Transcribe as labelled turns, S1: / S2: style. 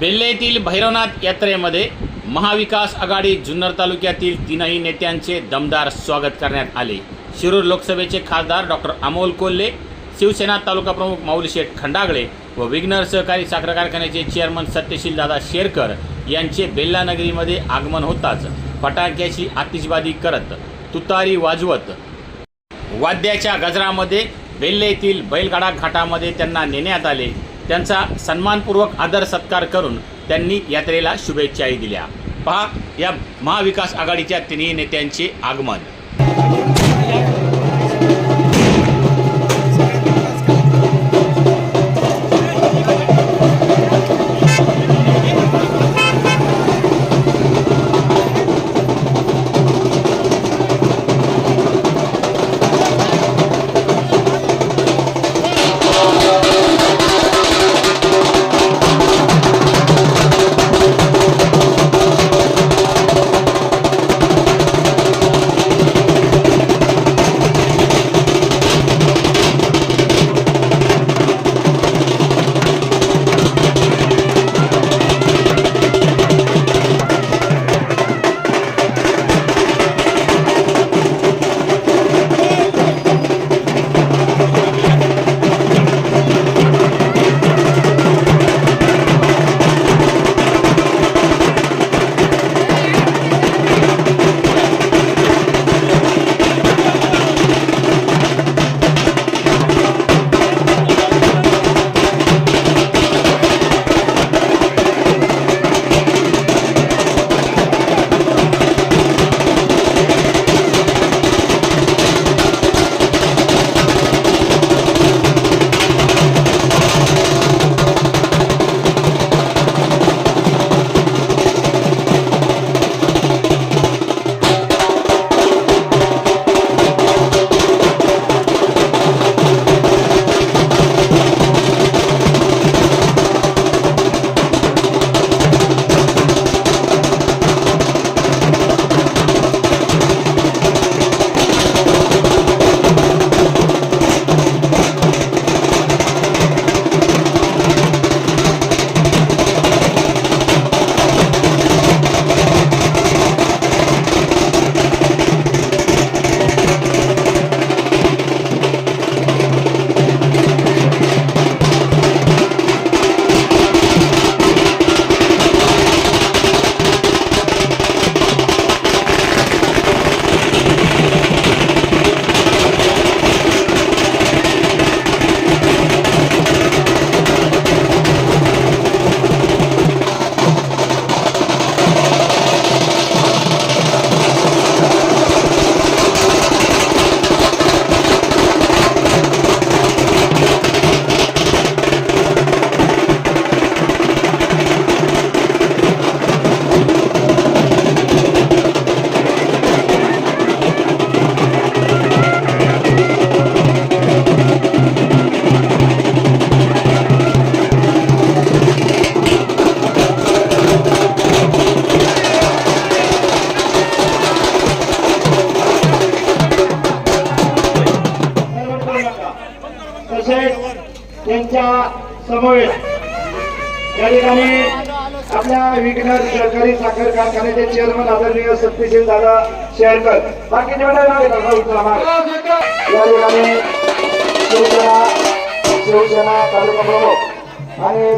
S1: बेल्ले येथील भैरवनाथ यात्रेमध्ये महाविकास आघाडी जुन्नर तालुक्यातील तीनही नेत्यांचे दमदार स्वागत करण्यात आले. शिरूर लोकसभेचे खासदार डॉक्टर अमोल कोल्हे शिवसेना तालुका प्रमुख माऊली शेठ खंडागळे व विघ्नर सहकारी साखर कारखान्याचे चेअरमन सत्यशील दादा शेरकर यांचे बेल्ला नगरीमध्ये आगमन होताच. फटाक्याची आतिषबाजी करत तुतारी वाजवत वाद्याच्या गजरामध्ये बेल्ले येथील बैलगाडा घाटामध्ये त्यांना नेण्यात आले. त्यांचा सन्मानपूर्वक आदर सत्कार करून त्यांनी यात्रेला शुभेच्छाही दिल्या. पहा या महाविकास आघाडीच्या तिन्ही नेत्यांचे आगमन.
S2: त्यांच्या समवेत या ठिकाणी आपल्या विघ्नर सहकारी साखर कारखान्याचे चेअरमन आदरणीय सत्यशील दादा शेअरकर बाकी मंडळी या ठिकाणी शिवसेना शिवसेना तालुका प्रमुख आणि